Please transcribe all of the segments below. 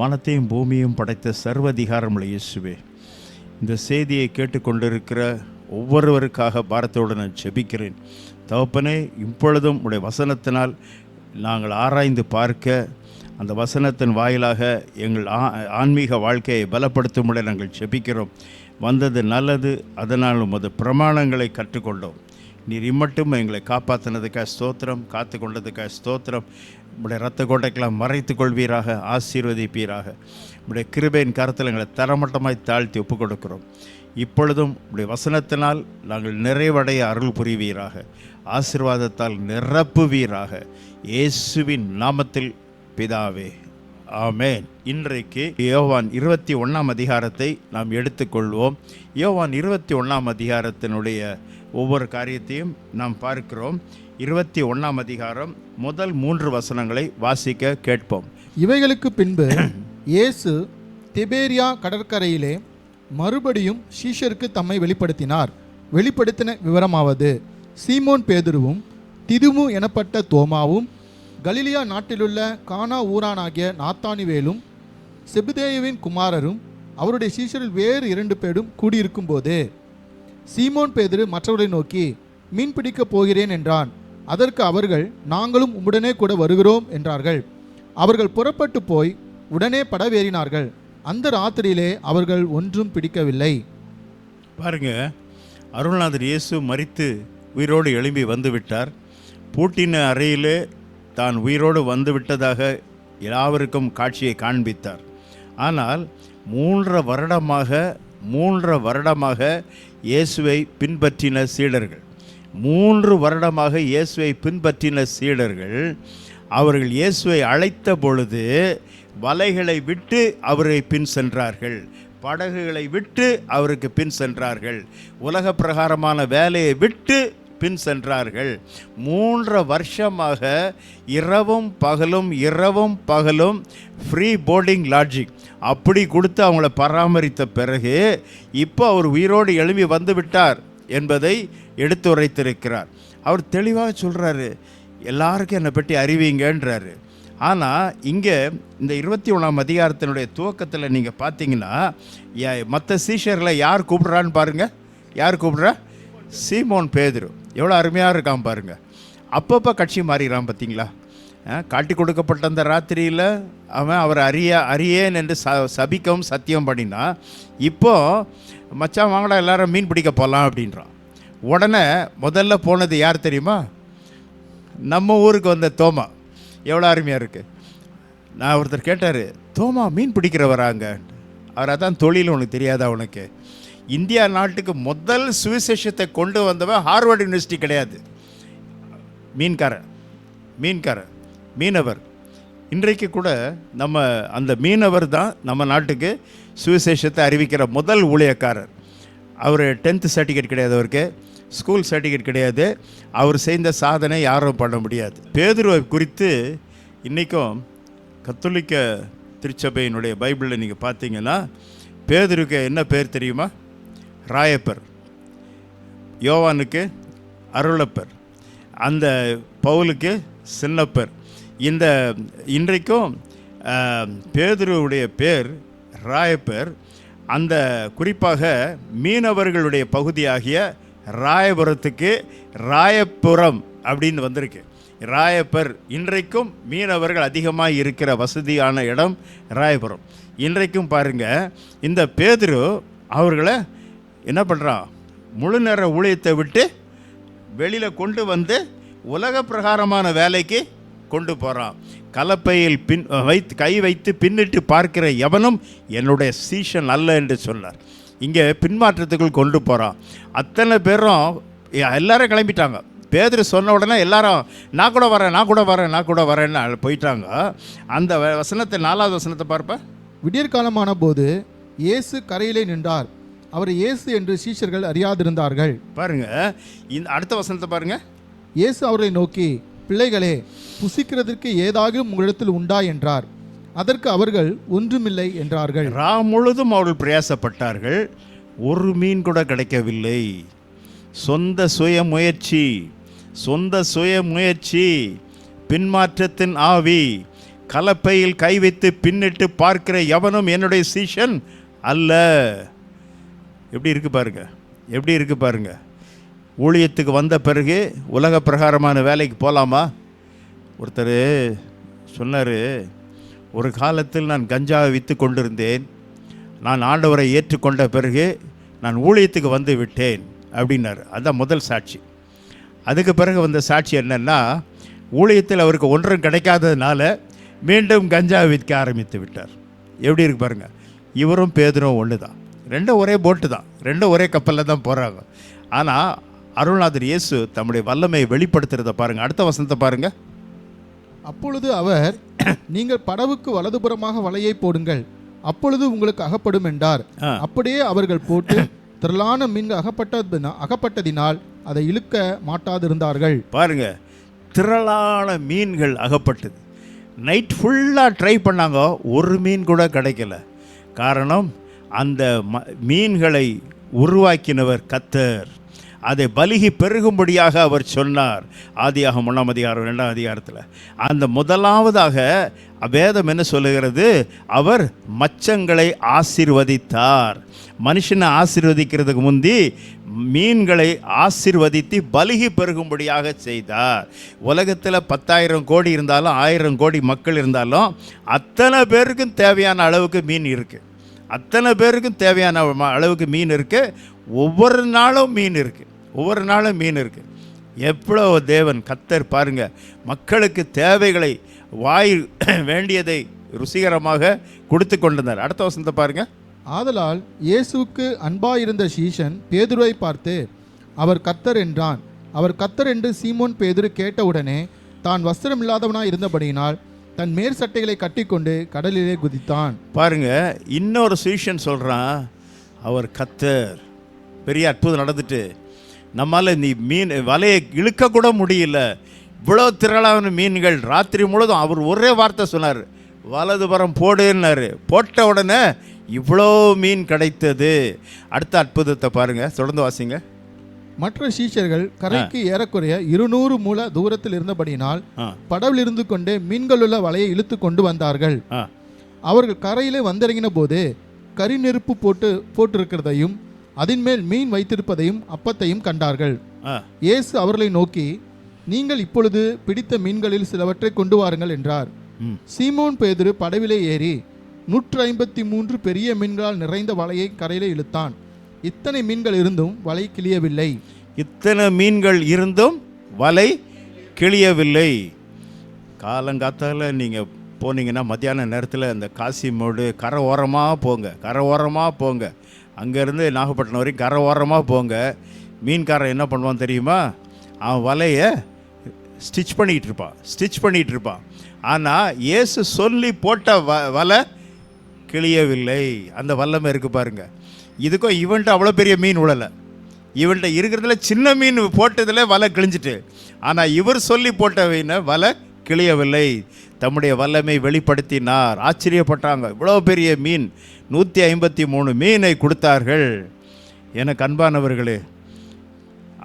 வானத்தையும் பூமியும் படைத்த சர்வதிகாரமுள்ள இயேசுவே இந்த செய்தியை கேட்டுக்கொண்டிருக்கிற ஒவ்வொருவருக்காக பாரத்தோடு நான் ஜெபிக்கிறேன். தகப்பனே இப்பொழுதும் உடைய வசனத்தினால் நாங்கள் ஆராய்ந்து பார்க்க அந்த வசனத்தின் வாயிலாக எங்கள் ஆ- ஆன்மீக வாழ்க்கையை பலப்படுத்தும்படி நாங்கள் ஜெபிக்கிறோம். வந்தது நல்லது அதனால் உமது பிரமாணங்களை கற்றுக்கொண்டோம். நீர் இம்மட்டும் எங்களை காப்பாற்றினதுக்காக ஸ்தோத்திரம் காத்து கொண்டதுக்காக ஸ்தோத்திரம். உடைய ரத்த கோட்டைக்கெல்லாம் மறைத்து கொள்வீராக ஆசீர்வதிப்பீராக. உடைய கிருபையின் கருத்தில் எங்களை தரமட்டமாய் தாழ்த்தி ஒப்புக் கொடுக்கிறோம் இப்பொழுதும் உடைய வசனத்தினால் நாங்கள் நிறைவடைய அருள் புரிவீராக. ஆசீர்வாதத்தால் நிரப்புவீராக. இயேசுவின் நாமத்தில் பிதாவே ஆமேன். இன்றைக்கு யோவான் இருபத்தி ஒன்றாம் அதிகாரத்தை நாம் எடுத்துக்கொள்வோம். யோவான் இருபத்தி ஒன்றாம் அதிகாரத்தினுடைய ஒவ்வொரு காரியத்தையும் நாம் பார்க்கிறோம். இருபத்தி ஒன்றாம் அதிகாரம் முதல் மூன்று வசனங்களை வாசிக்க கேட்போம். இவைகளுக்கு பின்பு இயேசு திபேரியா கடற்கரையிலே மறுபடியும் ஷீஷருக்கு தம்மை வெளிப்படுத்தினார். வெளிப்படுத்தின விவரமாவது சீமோன் பேதுருவும் திதுமு எனப்பட்ட தோமாவும் கலிலியா நாட்டிலுள்ள கானா ஊரானாகிய நாத்தானிவேலும் செபுதேயுவின் குமாரரும் அவருடைய சீஷரில் வேறு இரண்டு பேரும் கூடியிருக்கும்போது சீமோன் பேதுரு மற்றவர்களை நோக்கி மீன் பிடிக்கப் போகிறேன் என்றான். அதற்கு அவர்கள் நாங்களும் உடனே கூட வருகிறோம் என்றார்கள். அவர்கள் புறப்பட்டு போய் உடனே படவேறினார்கள். அந்த ராத்திரியிலே அவர்கள் ஒன்றும் பிடிக்கவில்லை. பாருங்க அருள்நாதர் இயேசு மரித்து உயிரோடு எழும்பி வந்துவிட்டார். பூட்டின அறையிலே தான் உயிரோடு வந்துவிட்டதாக எல்லாவருக்கும் காட்சியை காண்பித்தார். ஆனால் மூன்றரை வருடமாக மூன்றரை வருடமாக இயேசுவை பின்பற்றின சீடர்கள். மூன்று வருடமாக இயேசுவை பின்பற்றின சீடர்கள் அவர்கள் இயேசுவை அழைத்த பொழுது வலைகளை விட்டு அவரை பின் சென்றார்கள். படகுகளை விட்டு அவருக்கு பின் சென்றார்கள். உலக பிரகாரமான வேலையை விட்டு பின் சென்றார்கள். மூன்று வருஷமாக இரவும் பகலும் இரவும் பகலும் ஃப்ரீ போர்டிங் லாட்ஜிங் அப்படி கொடுத்து அவங்கள பராமரித்த பிறகு இப்போ அவர் உயிரோடு எழும்பி வந்து விட்டார் என்பதை எடுத்துரைத்திருக்கிறார். அவர் தெளிவாக சொல்கிறாரு எல்லாருக்கும் என்னை பற்றி அறிவிங்கன்றாரு. ஆனால் இங்கே இந்த இருபத்தி ஒன்றாம் அதிகாரத்தினுடைய துவக்கத்தில் நீங்கள் பார்த்தீங்கன்னா மற்ற சீஷரில் யார் கூப்பிட்றான்னு பாருங்கள் யார் கூப்பிட்றா? சீமோன் பேதுரு. எவ்வளோ அருமையாக இருக்கான் பாருங்கள் அப்பப்போ கட்சி மாறிடுறான் பார்த்தீங்களா காட்டி கொடுக்கப்பட்ட அந்த ராத்திரியில் அவன் அவர் அறிய அறியேன் என்று ச சபிக்கவும் சத்தியம் பண்ணினா இப்போது மச்சான் வாங்கடா எல்லாரும் மீன் பிடிக்க போகலாம் அப்படின்றான். உடனே முதல்ல போனது யார் தெரியுமா? நம்ம ஊருக்கு வந்த தோமா. எவ்வளோ அருமையாக இருக்குது நான் ஒருத்தர் கேட்டார் தோமா மீன் பிடிக்கிறவராங்க. அவரை அவர் தொழில் உனக்கு தெரியாதா உனக்கு? இந்தியா நாட்டுக்கு முதல் சுவிசேஷத்தை கொண்டு வந்தவன் ஹார்வர்ட் யூனிவர்சிட்டி கிடையாது. மீன்காரன் மீன்காரன் மீனவர். இன்றைக்கு கூட நம்ம அந்த மீனவர் தான் நம்ம நாட்டுக்கு சுவிசேஷத்தை அறிவிக்கிற முதல் ஊழியக்காரர். அவர் டென்த்து சர்டிஃபிகேட் கிடையாது அவருக்கு ஸ்கூல் சர்டிஃபிகேட் கிடையாது. அவர் செய்த சாதனை யாரும் பண்ண முடியாது. பேதுருவை குறித்து இன்றைக்கும் கத்தோலிக்க திருச்சபையினுடைய பைபிளில் நீங்கள் பார்த்தீங்கன்னா பேதுருக்கு என்ன பேர் தெரியுமா? ராயப்பர். யோவானுக்கு அருளப்பர். அந்த பவுலுக்கு சின்னப்பர். இந்த இன்றைக்கும் பேதுருவுடைய பேர் ராயப்பர். அந்த குறிப்பாக மீனவர்களுடைய பகுதியாகிய ராயபுரத்துக்கு ராயபுரம் அப்படின்னு வந்திருக்கு. ராயப்பர் இன்றைக்கும் மீனவர்கள் அதிகமாக இருக்கிற வசதியான இடம் ராயபுரம். இன்றைக்கும் பாருங்கள் இந்த பேதுரு அவர்களை என்ன பண்ணுறான் முழு நேர ஊழியத்தை விட்டு வெளியில் கொண்டு வந்து உலக பிரகாரமான வேலைக்கு கொண்டு போகிறான் கலப்பையில் பின் வைத்து கை வைத்து பின்னிட்டு பார்க்கிற எவனும் என்னுடைய சீஷன் அல்ல என்று சொன்னார். இங்கே பின்மாற்றத்துக்குள் கொண்டு போகிறான் அத்தனை பேரும் எல்லாரும் கிளம்பிட்டாங்க. பேதர் சொன்ன உடனே எல்லாரும் நான் கூட வரேன் நான் கூட வரேன் நான் கூட வரேன்னு போயிட்டாங்க. அந்த வ- வசனத்தை நாலாவது வசனத்தை பார்ப்பேன் விடியற்காலமான போது இயேசு கரையிலே நின்றார். அவர் இயேசு என்று சீஷர்கள் அறியாதிருந்தார்கள். பாருங்க இந்த அடுத்த வசனத்தை பாருங்க. இயேசு அவர்களை நோக்கி பிள்ளைகளே புசிக்கிறதற்கு ஏதாவது உங்களிடத்தில் உண்டா? என்றார். அதற்கு அவர்கள் ஒன்றுமில்லை என்றார்கள். ரா முழுதும் அவர்கள் பிரயாசப்பட்டார்கள். ஒரு மீன் கூட கிடைக்கவில்லை. சொந்த சுய முயற்சி சொந்த சுய முயற்சி பின்மாற்றத்தின் ஆவி கலப்பையில் கை வைத்து பின்னிட்டு பார்க்கிற எவனும் என்னுடைய சீஷன் அல்ல. எப்படி இருக்கு பாருங்க? எப்படி இருக்கு பாருங்க? ஊழியத்துக்கு வந்த பிறகு உலக பிரகாரமான வேலைக்கு போகலாமா ஒருத்தர் சொன்னார் ஒரு காலத்தில் நான் கஞ்சாவை விற்று கொண்டிருந்தேன். நான் ஆண்டவரை ஏற்றுக்கொண்ட பிறகு நான் ஊழியத்துக்கு வந்து விட்டேன். அப்படின்னார். அதான் முதல் சாட்சி. அதுக்கு பிறகு வந்த சாட்சி என்னென்னா ஊழியத்தில் அவருக்கு ஒன்றும் கிடைக்காததுனால மீண்டும் கஞ்சா விற்க ஆரம்பித்து விட்டார். எப்படி இருக்கு பாருங்கள் இவரும் பேதரும் ஒன்று தான் ரெண்டும் ஒரே போட்டு தான். ரெண்டும் ஒரே கப்பலில் தான் போகிறாங்க ஆனால் அருள்நாதர் இயேசு தம்முடைய வல்லமையை வெளிப்படுத்துறதை பாருங்க. அடுத்த வசனத்தை பாருங்க. அப்பொழுது அவர் நீங்கள் படவுக்கு வலதுபுறமாக வலையை போடுங்கள். அப்பொழுது உங்களுக்கு அகப்படும் என்றார். அப்படியே அவர்கள் போட்டு திரளான மீன் அகப்பட்டதினா அகப்பட்டதினால் அதை இழுக்க மாட்டாதிருந்தார்கள். பாருங்க. திரளான மீன்கள் அகப்பட்டது. நைட் ஃபுல்லாக ட்ரை பண்ணாங்க. ஒரு மீன் கூட கிடைக்கல. காரணம் அந்த ம மீன்களை உருவாக்கினவர் கத்தர். அதை பலிகி பெருகும்படியாக அவர் சொன்னார். ஆதியாக ஒன்றாம் அதிகாரம் ரெண்டாம் அதிகாரத்தில். அந்த முதலாவதாக வேதம் என்ன சொல்லுகிறது? அவர் மச்சங்களை ஆசிர்வதித்தார். மனுஷனை ஆசிர்வதிக்கிறதுக்கு முந்தி மீன்களை ஆசிர்வதித்து பலிகி பெருகும்படியாக செய்தார். உலகத்தில் பத்தாயிரம் கோடி இருந்தாலும் ஆயிரம் கோடி மக்கள் இருந்தாலும் அத்தனை பேருக்கும் தேவையான அளவுக்கு மீன் இருக்குது அத்தனை பேருக்கும் தேவையான ம- அளவுக்கு மீன் இருக்குது ஒவ்வொரு நாளும் மீன் இருக்குது ஒவ்வொரு நாளும் மீன் இருக்குது எவ்வளோ தேவன் கத்தர் பாருங்கள் மக்களுக்கு தேவைகளை வாய் வேண்டியதை ருசிகரமாக கொடுத்து கொண்டிருந்தார். அடுத்த வசனத்தை பாருங்கள் ஆதலால் இயேசுவுக்கு அன்பாயிருந்த சீஷன் பேதுருவை பார்த்து அவர் கத்தர் என்றான். அவர் கத்தர் என்று சீமோன் பேதுரு கேட்டவுடனே தான் வஸ்திரமில்லாதவனாய் இருந்தபடியினால் தன் மேற் சட்டைகளை கட்டிக்கொண்டு கடலிலே குதித்தான். பாருங்க இன்னொரு சீஷன் சொல்கிறான் அவர் கத்தர். பெரிய அற்புதம் நடந்துட்டு நம்மால் நீ மீன் வலையை இழுக்கக்கூட முடியல. இவ்வளோ திரளான மீன்கள் ராத்திரி முழுதும் அவர் ஒரே வார்த்தை சொன்னார். வலதுபுறம் போடுன்னாரு. போட்ட உடனே இவ்வளோ மீன் கிடைத்தது. அடுத்த அற்புதத்தை பாருங்கள் தொடர்ந்து வாசிங்க. மற்ற சீஷர்கள் கரைக்கு ஏறக்குறைய இருநூறு மூல தூரத்தில் இருந்தபடியினால் ஆ. படவில் இருந்து கொண்டே மீன்களுள்ள வலையை இழுத்து கொண்டு வந்தார்கள். அவர்கள் கரையிலே வந்திறங்கின போது கரி நெருப்பு போட்டு போட்டிருக்கிறதையும் அதின் மேல் மீன் வைத்திருப்பதையும் அப்பத்தையும் கண்டார்கள். இயேசு அவர்களை நோக்கி நீங்கள் இப்பொழுது பிடித்த மீன்களில் சிலவற்றை கொண்டு வாருங்கள் என்றார். சீமோன் பேதுரு படவிலே ஏறி நூற்று ஐம்பத்தி மூன்று பெரிய மீன்களால் நிறைந்த வலையை கரையிலே இழுத்தான். இத்தனை மீன்கள் இருந்தும் வலை கிளியவில்லை. இத்தனை மீன்கள் இருந்தும் வலை கிழியவில்லை காலங்காத்தால நீங்கள் போனீங்கன்னா மத்தியான நேரத்தில் அந்த காசிமோடு கரை ஓரமாக போங்க கரை ஓரமாக போங்க. அங்கேருந்து நாகப்பட்டினம் வரைக்கும் கரை ஓரமாக போங்க. மீன்காரன் என்ன பண்ணுவான் தெரியுமா? அவன் வலையை ஸ்டிச் பண்ணிகிட்டு இருப்பான் ஸ்டிச் பண்ணிகிட்டு இருப்பான். ஆனால் இயேசு சொல்லி போட்ட வ வலை கிழியவில்லை அந்த வல்லமை இருக்குது பாருங்கள் இதுக்கும் இவன்ட்டு அவ்வளோ பெரிய மீன் உழலை. இவன்கிட்ட இருக்கிறதுல சின்ன மீன் போட்டதில் வலை கிழிஞ்சிட்டு. ஆனால் இவர் சொல்லி போட்ட வலை கிழியவில்லை. தம்முடைய வல்லமை வெளிப்படுத்தினார். ஆச்சரியப்பட்டாங்க. இவ்வளோ பெரிய மீன். நூற்றி ஐம்பத்தி மூணு மீனை கொடுத்தார்கள். எனக்கு அன்பானவர்களே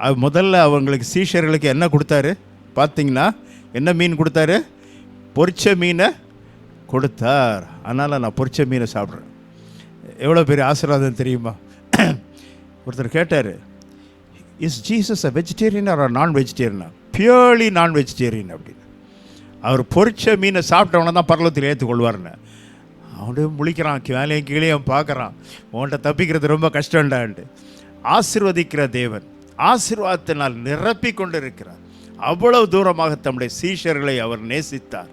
அது முதல்ல அவங்களுக்கு சீஷர்களுக்கு என்ன கொடுத்தாரு? பார்த்தீங்கன்னா என்ன மீன் கொடுத்தாரு? பொரிச்ச மீனை கொடுத்தார். அதனால் நான் பொரிச்ச மீனை சாப்பிட்றேன். எவ்வளோ பெரிய ஆசீர்வாதம் தெரியுமா? ஒருத்தர் கேட்டார் is Jesus a vegetarian or non வெஜிடேரியனா purely நான் வெஜிடேரியன் அப்படின்னு. அவர் பொரிச்ச மீனை சாப்பிட்டவன தான் பரலத்தில் ஏற்றுக்கொள்வார்னு அவனே முழிக்கிறான் மேலேயும் கீழேயும் பார்க்குறான். உன்கிட்ட தப்பிக்கிறது ரொம்ப கஷ்டம்டான்ட்டு. ஆசிர்வதிக்கிற தேவன் ஆசிர்வாதத்தினால் நிரப்பி கொண்டு இருக்கிறார் அவ்வளவு தூரமாக தம்முடைய சீஷர்களை அவர் நேசித்தார்.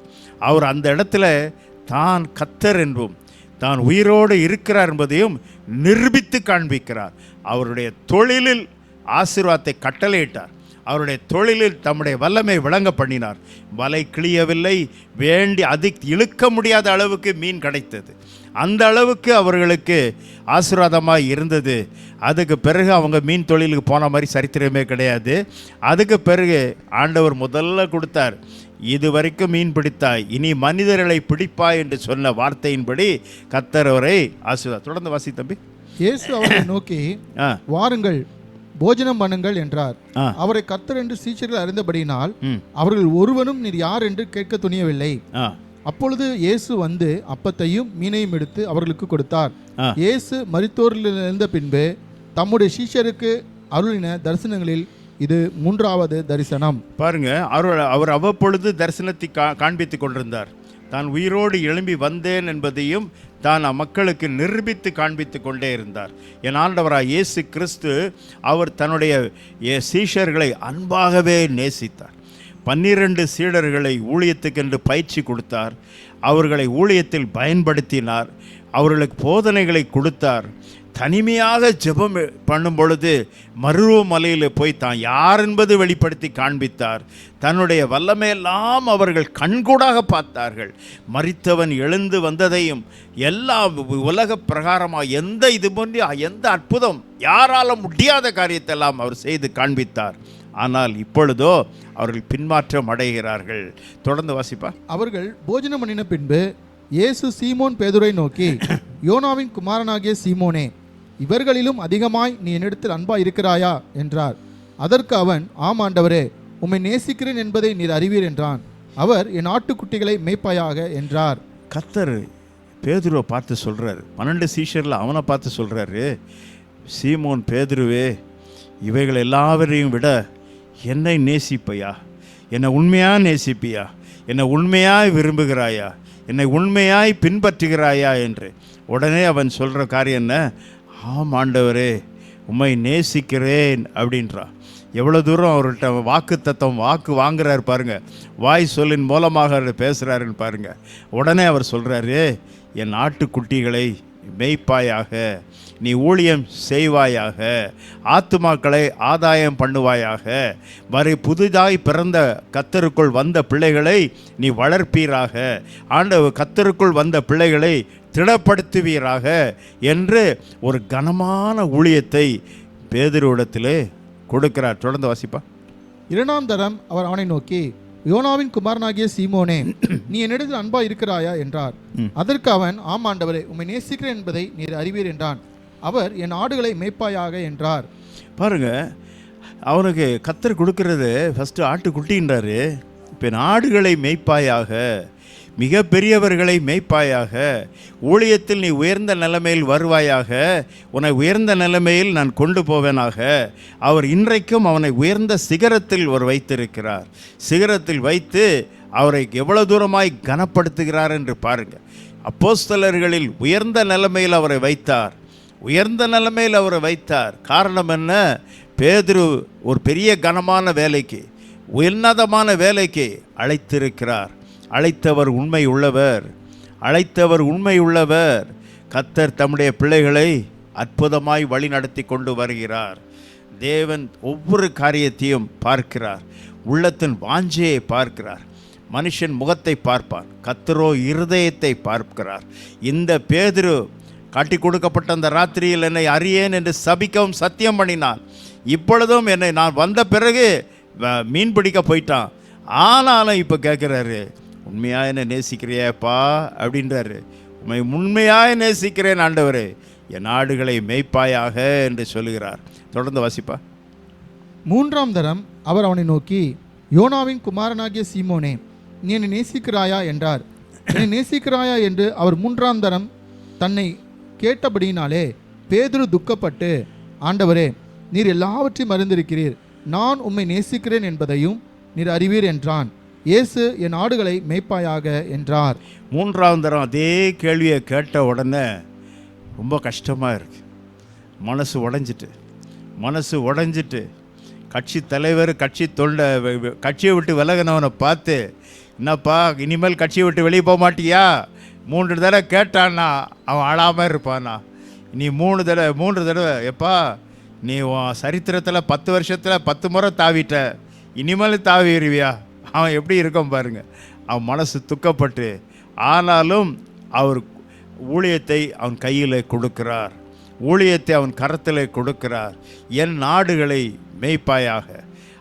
அவர் அந்த இடத்துல தான் கத்தர் என்பும். தான் உயிரோடு இருக்கிறார் என்பதையும் நிரூபித்து காண்பிக்கிறார். அவருடைய தொழிலில் ஆசீர்வாதத்தை கட்டளையிட்டார். அவருடைய தொழிலில் தம்முடைய வல்லமை விளங்க பண்ணினார். வலை கிழியவில்லை வேண்டி அது இழுக்க முடியாத அளவுக்கு மீன் கிடைத்தது. அந்த அளவுக்கு அவர்களுக்கு ஆசீர்வாதமாக இருந்தது. அதுக்கு பிறகு அவங்க மீன் தொழிலுக்கு போன மாதிரி சரித்திரமே கிடையாது. அதுக்கு பிறகு ஆண்டவர் முதல்ல கொடுத்தார். இது வரைக்கும் மீன் பிடித்தாய். இனி மனிதர்களை பிடிப்பாய் என்று சொன்ன வார்த்தையின்படி கத்தர் அவரை ஆசீர்வாதம் தொடர்ந்து வாசி தம்பி. இயேசு அவர்களை நோக்கி வாருங்கள் போஜனம் பண்ணுங்கள் என்றார். அவரை கர்த்தர் என்று சீஷர்கள் அறிந்தபடியினால் அவர்கள் ஒருவனும் நீர் யார் என்று கேட்க துணியவில்லை. அப்பொழுது இயேசு வந்து அப்பத்தையும் மீனையும் எடுத்து அவர்களுக்கு கொடுத்தார். இயேசு மரித்தோரில் இருந்த பின்பு தம்முடைய சீஷருக்கு அருளின தரிசனங்களில் இது மூன்றாவது தரிசனம். பாருங்க அவர் அவர் அவ்வப்பொழுது தரிசனத்தை கா காண்பித்து கொண்டிருந்தார். தான் உயிரோடு எழும்பி வந்தேன் என்பதையும் தான் மக்களுக்கு நிரூபித்து காண்பித்து கொண்டே இருந்தார். என் ஆண்டவராக இயேசு கிறிஸ்து அவர் தன்னுடைய சீஷர்களை அன்பாகவே நேசித்தார். பன்னிரண்டு சீடர்களை ஊழியத்துக்கென்று பயிற்சி கொடுத்தார். அவர்களை ஊழியத்தில் பயன்படுத்தினார். அவர்களுக்கு போதனைகளை கொடுத்தார். தனிமையாக ஜெபம் பண்ணும் பொழுது மருவ மலையில் போய் தான் யார் என்பது வெளிப்படுத்தி காண்பித்தார். தன்னுடைய வல்லமையெல்லாம் அவர்கள் கண்கூடாக பார்த்தார்கள். மரித்தவன் எழுந்து வந்ததையும் எல்லா உலக பிரகாரமாக எந்த இது போன்ற எந்த அற்புதம் யாரால முடியாத காரியத்தெல்லாம் அவர் செய்து காண்பித்தார். ஆனால் இப்பொழுதோ அவர்கள் பின்மாற்றம் அடைகிறார்கள். தொடர்ந்து வாசிப்பா. அவர்கள் போஜனம் பண்ணின பின்பு இயேசு சீமோன் பேதுரை நோக்கி யோனாவின் குமாரனாகிய சீமோனே இவர்களிலும் அதிகமாய் நீ என்னிடத்தில் அன்பா இருக்கிறாயா? என்றார். அதற்கு அவன் ஆம் ஆண்டவரே உம்மை நேசிக்கிறேன் என்பதை நீர் அறிவீர் என்றான். அவர் என் ஆட்டுக்குட்டிகளை மேய்ப்பாயாக என்றார். கத்தர் பேதுருவை பார்த்து சொல்கிறாரு பன்னெண்டு சீஷரில் அவனை பார்த்து சொல்கிறாரு சீமோன் பேதுருவே இவைகள் எல்லாவரையும் விட என்னை நேசிப்பையா? என்னை உண்மையாக நேசிப்பியா? என்னை உண்மையாய் விரும்புகிறாயா? என்னை உண்மையாய் பின்பற்றுகிறாயா? என்று. உடனே அவன் சொல்கிற காரியம் என்ன? ஆம் ஆண்டவரே உம்மை நேசிக்கிறேன் அப்படின்றா. எவ்வளோ தூரம் அவர்கிட்ட வாக்கு தத்துவம் வாக்கு வாங்குறாரு பாருங்க. வாய் சொல்லின் மூலமாக அவர் பேசுகிறாருன்னு பாருங்கள் உடனே அவர் சொல்கிறாரு என் ஆட்டுக்குட்டிகளை மெய்ப்பாயாக நீ ஊழியம் செய்வாயாக ஆத்துமாக்களை ஆதாயம் பண்ணுவாயாக வரை புதிதாய் பிறந்த கத்தருக்குள் வந்த பிள்ளைகளை நீ வளர்ப்பீராக. ஆண்டவர் கத்தருக்குள் வந்த பிள்ளைகளை திடப்படுத்துவீராக என்று ஒரு கனமான ஊழியத்தை பேதுருவிடத்திலே கொடுக்கிறார். தொடர்ந்து வாசிப்பா. இரண்டாம் தரம் அவர் அவனை நோக்கி யோனாவின் குமாரனாகிய சீமோனே நீ என்னிடத்தில் அன்பா இருக்கிறாயா? என்றார். அதற்கு அவன் ஆம் ஆண்டவரே உம்மை நேசிக்கிறேன் என்பதை நீர் அறிவீர் என்றான். அவர் என் ஆடுகளை மேய்ப்பாயாக என்றார். பாருங்க அவனுக்கு கத்தர் கொடுக்கறது ஃபஸ்ட்டு ஆட்டுக்குட்டின்றாரு. இப்போ ஆடுகளை மேய்ப்பாயாக. மிக பெரியவர்களை மேய்ப்பாயாக ஊழியத்தில் நீ உயர்ந்த நிலைமையில் வருவாயாக உன்னை உயர்ந்த நிலைமையில் நான் கொண்டு போவேனாக. அவர் இன்றைக்கும் அவனை உயர்ந்த சிகரத்தில் ஒரு வைத்திருக்கிறார். சிகரத்தில் வைத்து அவரை எவ்வளோ தூரமாய் கனப்படுத்துகிறார் என்று பாருங்கள் அப்போஸ்தலர்களில் உயர்ந்த நிலைமையில் அவரை வைத்தார். உயர்ந்த நிலைமையில் அவரை வைத்தார். காரணம் என்ன? பேதுரு ஒரு பெரிய கனமான வேலைக்கு உன்னதமான வேலைக்கு அழைத்திருக்கிறார். அழைத்தவர் உண்மை உள்ளவர் அழைத்தவர் உண்மை உள்ளவர் கத்தர் தம்முடைய பிள்ளைகளை அற்புதமாய் வழி நடத்தி கொண்டு வருகிறார். தேவன் ஒவ்வொரு காரியத்தையும் பார்க்கிறார். உள்ளத்தின் வாஞ்சையை பார்க்கிறார். மனுஷன் முகத்தை பார்ப்பான் கத்தரோ இருதயத்தை பார்க்கிறார். இந்த பேதிரு காட்டி கொடுக்கப்பட்ட அந்த ராத்திரியில் என்னை அறியேன் என்று சபிக்கவும் சத்தியம் பண்ணினான். இப்பொழுதும் என்னை நான் வந்த பிறகு மீன் பிடிக்க போயிட்டான். ஆனாலும் இப்போ கேட்குறாரு உண்மையாக என்ன நேசிக்கிறியாப்பா அப்படின்றாரு. உண்மை உண்மையாக நேசிக்கிறேன் ஆண்டவரே. என் நாடுகளை மேய்ப்பாயாக என்று சொல்லுகிறார். தொடர்ந்து வாசிப்பா. மூன்றாம் தரம் அவர் அவனை நோக்கி யோனாவின் குமாரனாகிய சீமோனே நீ என்னை நேசிக்கிறாயா என்றார். என்னை நேசிக்கிறாயா என்று அவர் மூன்றாம் தரம் தன்னை கேட்டபடியினாலே பேதுரு துக்கப்பட்டு ஆண்டவரே நீர் எல்லாவற்றையும் அறிந்திருக்கிறீர். நான் உம்மை நேசிக்கிறேன் என்பதையும் நீர் அறிவீர் என்றான். இயேசு என் ஆடுகளை மேய்ப்பாயாக என்றார். மூன்றாவது தரம் அதே கேள்வியை கேட்ட உடனே ரொம்ப கஷ்டமாக இருக்கு. மனசு உடஞ்சிட்டு மனசு உடஞ்சிட்டு கட்சி தலைவர் கட்சி தொண்டை கட்சியை விட்டு விலகினவனை பார்த்து என்னப்பா இனிமேல் கட்சியை விட்டு வெளியே போக மாட்டியா? மூன்று தடவை கேட்டான்னா அவன் அழாமல் இருப்பானா? நீ மூணு தடவை மூன்று தடவை எப்பா நீ உன் சரித்திரத்தில் பத்து வருஷத்தில் பத்து முறை தாவிட்ட இனிமேல் தாவிடுவியா? அவன் எப்படி இருக்கும் பாருங்கள் அவன் மனசு துக்கப்பட்டு ஆனாலும் அவர் ஊழியத்தை அவன் கையில் கொடுக்கிறார். ஊழியத்தை அவன் கரத்தில் கொடுக்கிறார். என் நாடுகளை மேய்ப்பாயாக.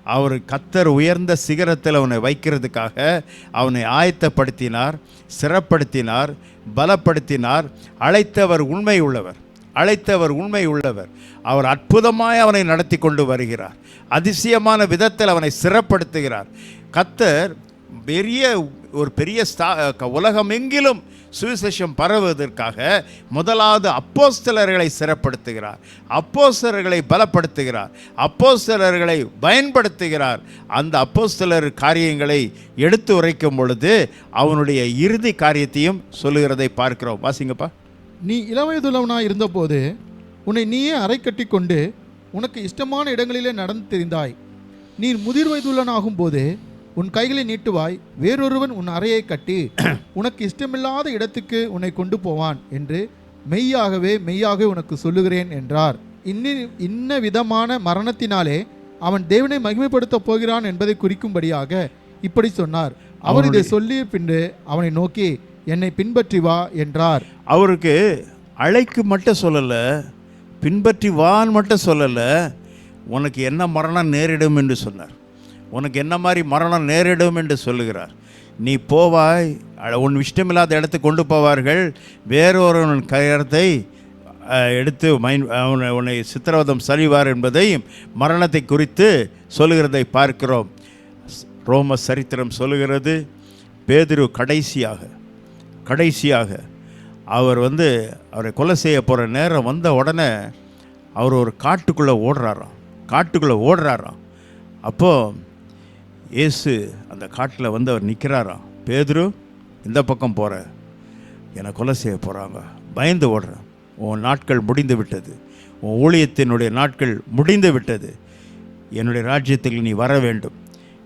அவர் கத்தர் உயர்ந்த சிகரத்தில் அவனை வைக்கிறதுக்காக அவனை ஆயத்தப்படுத்தினார் சிறப்படுத்தினார் பலப்படுத்தினார் அழைத்தவர் உண்மை உள்ளவர். அழைத்தவர் உண்மை உள்ளவர் அவர் அற்புதமாய் அவனை நடத்தி கொண்டு வருகிறார். அதிசயமான விதத்தில் அவனை சிறப்படுத்துகிறார். கத்தர் பெரிய ஒரு பெரிய ஸ்தா க- உலகமெங்கிலும் சுவிசேஷம் பரவுவதற்காக முதலாவது அப்போஸ்தலர்களை சிறப்படுத்துகிறார். அப்போஸ்தலர்களை பலப்படுத்துகிறார். அப்போஸ்தலர்களை பயன்படுத்துகிறார். அந்த அப்போஸ்தலர் காரியங்களை எடுத்து உரைக்கும் பொழுது அவனுடைய இறுதி காரியத்தையும் சொல்லுகிறதை பார்க்கிறோம். வாசிங்கப்பா. நீ இளவயதுள்ளவனாய் இருந்தபோது உன்னை நீயே அறை கட்டி கொண்டு உனக்கு இஷ்டமான இடங்களிலே நடந்து தெரிந்தாய். நீ முதிர் வயதுள்ளனாகும் போது உன் கைகளை நீட்டுவாய் வேறொருவன் உன் அறையை கட்டி உனக்கு இஷ்டமில்லாத இடத்துக்கு உன்னை கொண்டு போவான் என்று மெய்யாகவே மெய்யாகவே உனக்கு சொல்லுகிறேன் என்றார். இன்னி இன்ன விதமான மரணத்தினாலே அவன் தேவனை மகிமைப்படுத்தப் போகிறான் என்பதை குறிக்கும்படியாக இப்படி சொன்னார். அவர் இதை சொல்லிய பின்பு அவனை நோக்கி என்னை பின்பற்றி வா என்றார். அவருக்கு அழைக்கு மட்டும் சொல்லலை பின்பற்றி வான்னு மட்டும் சொல்லலை உனக்கு என்ன மரணம் நேரிடும் என்று சொன்னார். உனக்கு என்ன மாதிரி மரணம் நேரிடும் என்று சொல்லுகிறார். நீ போவாய் உன் இஷ்டமில்லாத இடத்துக்கு கொண்டு போவார்கள் வேறொருவன் கயத்தை எடுத்து மைன் அவனை உன்னை சித்திரவதம் சரிவார் என்பதையும் மரணத்தை குறித்து சொல்லுகிறதை பார்க்கிறோம். ரோம சரித்திரம் சொல்லுகிறது பேதிரு கடைசியாக. கடைசியாக அவர் வந்து அவரை கொலை செய்ய போகிற நேரம் வந்த உடனே அவர் ஒரு காட்டுக்குள்ளே ஓடுறாராம். காட்டுக்குள்ளே ஓடுறாராம். அப்போது இயேசு அந்த காட்டில் வந்து அவர் நிற்கிறாராம் பேதுரு இந்த பக்கம் போகிற என்னை கொலை செய்ய போகிறாங்க பயந்து ஓடுறேன். உன் நாட்கள் முடிந்து விட்டது. உன் ஊழியத்தினுடைய நாட்கள் முடிந்து விட்டது. என்னுடைய ராஜ்யத்தில் நீ வர வேண்டும்.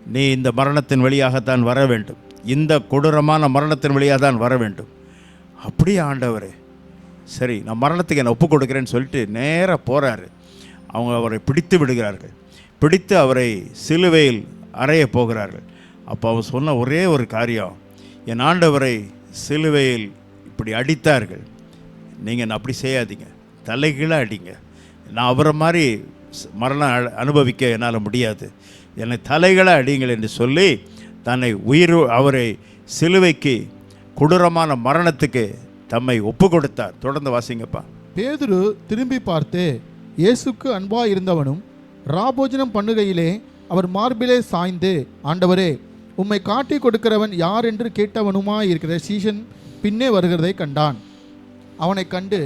நீ இந்த மரணத்தின் வழியாகத்தான் வர வேண்டும். இந்த கொடூரமான மரணத்தின் வழியாக தான் வர வேண்டும். அப்படியே ஆண்டவரே. சரி நான் மரணத்துக்கு என்னை ஒப்பு கொடுக்குறேன்னு சொல்லிட்டு நேராக போகிறாரு அவங்க அவரை பிடித்து விடுகிறார்கள். பிடித்து அவரை சிலுவையில் அறைய போகிறார்கள். அப்போ அவர் சொன்ன ஒரே ஒரு காரியம் என் ஆண்டவரை சிலுவையில் இப்படி அடித்தார்கள். நீங்கள் நான் அப்படி செய்யாதீங்க. தலைகீழாக அடிங்க. நான் அவரை மாதிரி மரணம் அனுபவிக்க என்னால் முடியாது. என்னை தலைகளாக அடிங்கள் என்று சொல்லி தன்னை உயிர் அவரை சிலுவைக்கு கொடூரமான மரணத்துக்கு தம்மை ஒப்பு கொடுத்தார் தொடர்ந்து வாசிங்கப்பா. பேதுரு திரும்பி பார்த்து இயேசுக்கு அன்பாக இருந்தவனும் ராபோஜனம் பண்ணுகையிலே அவர் மார்பிலே சாய்ந்து ஆண்டவரே உம்மை காட்டி கொடுக்கிறவன் யார் என்று கேட்டவனுமாய் இருக்கிற சீசன் பின்னே வருகிறதை கண்டான். அவனை கண்டு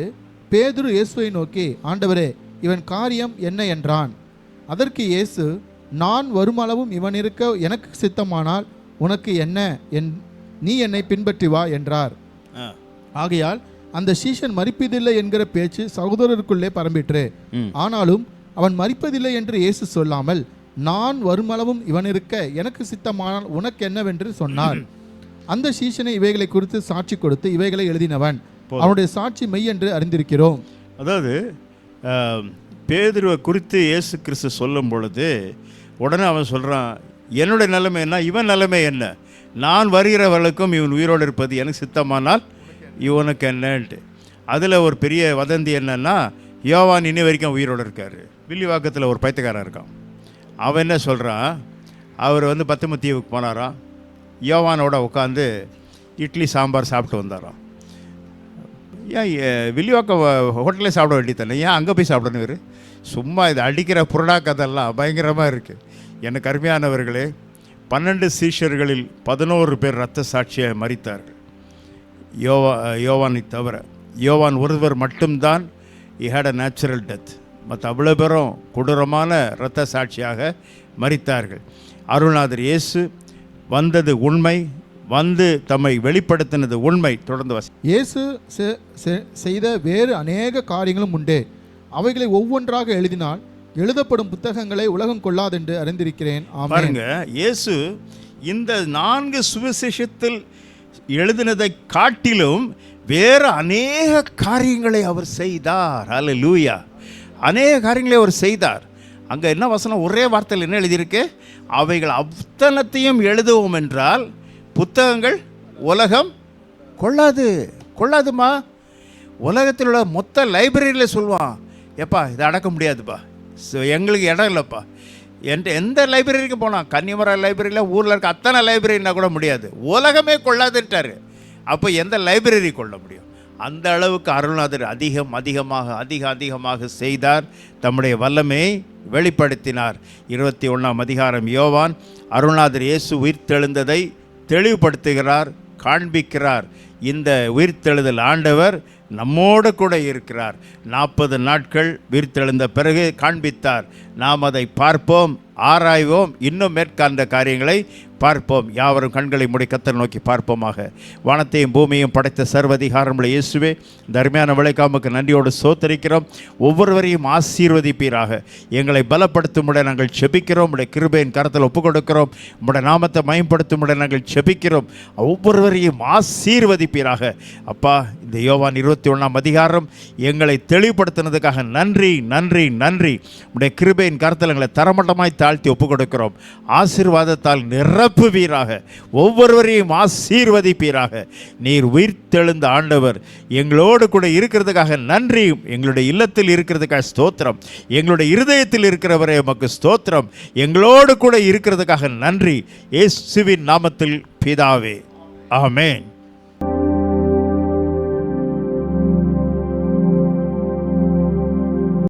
பேதுரு இயேசுவை நோக்கி ஆண்டவரே இவன் காரியம் என்ன என்றான். அதற்கு இயேசு நான் வருமளவும் இவன் இருக்க எனக்கு சித்தமானால் உனக்கு என்ன? என் நீ என்னை பின்பற்றி வா என்றார். ஆகையால் அந்த சீஷன் மறிப்பதில்லை என்கிற பேச்சு சகோதரருக்குள்ளே பரம்பிற்று. ஆனாலும் அவன் மறிப்பதில்லை என்று இயேசு சொல்லாமல் நான் வருமளவும் இவன் இருக்க எனக்கு சித்தமானால் உனக்கு என்னவென்று சொன்னார். அந்த சீஷனை இவைகளை குறித்து சாட்சி கொடுத்து இவைகளை எழுதினவன் அவனுடைய சாட்சி மெய் என்று அறிந்திருக்கிறோம். அதாவது பேதுருவை குறித்து இயேசு கிறிஸ்து சொல்லும் பொழுது உடனே அவன் சொல்கிறான் என்னுடைய நிலைமை என்ன? இவன் நிலைமை என்ன? நான் வருகிறவர்களுக்கும் இவன் உயிரோடு இருப்பது எனக்கு சித்தமானால் இவனுக்கு என்னன்ட்டு. அதில் ஒரு பெரிய வதந்தி என்னென்னா யோவான் இன்னி வரைக்கும் உயிரோடு இருக்கார். வில்லிவாக்கத்தில் ஒரு பைத்தியக்காரன் இருக்கான். அவன் என்ன சொல்கிறான் அவர் வந்து பத்துமத்தீவுக்கு போனாராம். யோவானோட உட்காந்து இட்லி சாம்பார் சாப்பிட்டு வந்தாராம். ஏன் ஏ- வில்லிவாக்கம் ஹோட்டலே சாப்பிட வேண்டியதானே ஏன் அங்கே போய் சாப்பிடணும் இவர்? சும்மா இது அடிக்கிற புரடா கதெல்லாம் பயங்கரமாக இருக்குது எனக்கு அருமையானவர்களே பன்னெண்டு சீஷர்களில் பதினோரு பேர் இரத்த சாட்சியை மறித்தார்கள் யோவா யோவானை தவிர யோவான் ஒருவர் மட்டும்தான் he had a natural death மற்ற அவ்வளோ பேரும் கொடூரமான இரத்த சாட்சியாக மறித்தார்கள் அருள்நாதர் இயேசு வந்தது உண்மை வந்து தம்மை வெளிப்படுத்தினது உண்மை தொடர்ந்து வசி இயேசு செ- செ- செய்த வேறு அநேக காரியங்களும் உண்டு. அவைகளை ஒவ்வொன்றாக எழுதினால் எழுதப்படும் புத்தகங்களை உலகம் கொள்ளாதென்று அறிந்திருக்கிறேன். பாருங்க இயேசு இந்த நான்கு சுவிசேஷத்தில் எழுதினதை காட்டிலும் வேறு அநேக காரியங்களை அவர் செய்தார். அல்ல லூயா அநேக காரியங்களை அவர் செய்தார். அங்கே என்ன வசனம்? ஒரே வார்த்தையில் என்ன எழுதியிருக்கு? அவைகள் அத்தனத்தையும் எழுதுவோம் என்றால் புத்தகங்கள் உலகம் கொள்ளாது. கொள்ளாதுமா? உலகத்தில் உள்ள மொத்த லைப்ரரியில் சொல்லுவான் எப்பா இதை அடக்க முடியாதுப்பா. ஸோ எங்களுக்கு இடம் இல்லைப்பா. என் எந்த லைப்ரரிக்கு போனால் கன்னிமரா லைப்ரரியில் ஊரில் இருக்க அத்தனை லைப்ரரினா கூட முடியாது. உலகமே கொள்ளாதுட்டார் அப்போ எந்த லைப்ரரி கொள்ள முடியும்? அந்த அளவுக்கு அருள்நாதர் அதிகம் அதிகமாக அதிக அதிகமாக செய்தார். தம்முடைய வல்லமையை வெளிப்படுத்தினார். இருபத்தி ஒன்றாம் அதிகாரம் யோவான் அருள்நாதர் இயேசு உயிர்த்தெழுந்ததை தெளிவுபடுத்துகிறார். காண்பிக்கிறார். இந்த உயிர்த்தெழுதல் ஆண்டவர் நம்மோடு கூட இருக்கிறார். நாற்பது நாட்கள் உயிர்த்தெழுந்த பிறகு காண்பித்தார். நாம் அதை பார்ப்போம் ஆராய்வோம் இன்னும் மேற்காண்ட காரியங்களை பார்ப்போம். யாவரும் கண்களை முடிக்கத்தல் நோக்கி பார்ப்போமாக. வானத்தையும் பூமியையும் படைத்த சர்வதிகாரமுள்ள இயேசுவே தர்மையான விளைக்காமுக்கு நன்றியோடு சோத்தரிக்கிறோம். ஒவ்வொருவரையும் ஆசீர்வதிப்பீராக. எங்களை பலப்படுத்தும் பலப்படுத்தும்பட நாங்கள் செபிக்கிறோம். உடைய கிருபையின் கரத்தில் ஒப்புக் கொடுக்கிறோம் உடைய நாமத்தை மயம்படுத்தும்பட நாங்கள் செபிக்கிறோம். ஒவ்வொருவரையும் ஆசீர்வதிப்பீராக. அப்பா இந்த யோவான் இருபத்தி ஒன்றாம் அதிகாரம் எங்களை தெளிவுபடுத்தினதுக்காக நன்றி நன்றி நன்றி. உடைய கிருபையின் கரத்தில் எங்களை தரமட்டமாய் தாழ்த்தி ஒப்புக் கொடுக்கிறோம் ஆசீர்வாதத்தால் நிரப்புவீராக ஒவ்வொருவரையும் ஆசீர்வதிப்பீராக. நீர் உயிர்த்தெழுந்த ஆண்டவர் எங்களோடு கூட இருக்கிறதுக்காக நன்றி. எங்களுடைய இல்லத்தில் இருக்கிறதுக்காக ஸ்தோத்திரம். எங்களுடைய இருதயத்தில் இருக்கிறவரே உமக்கு ஸ்தோத்திரம். எங்களோடு கூட இருக்கிறதுக்காக நன்றி. இயேசுவின் நாமத்தில் பிதாவே. ஆமேன்.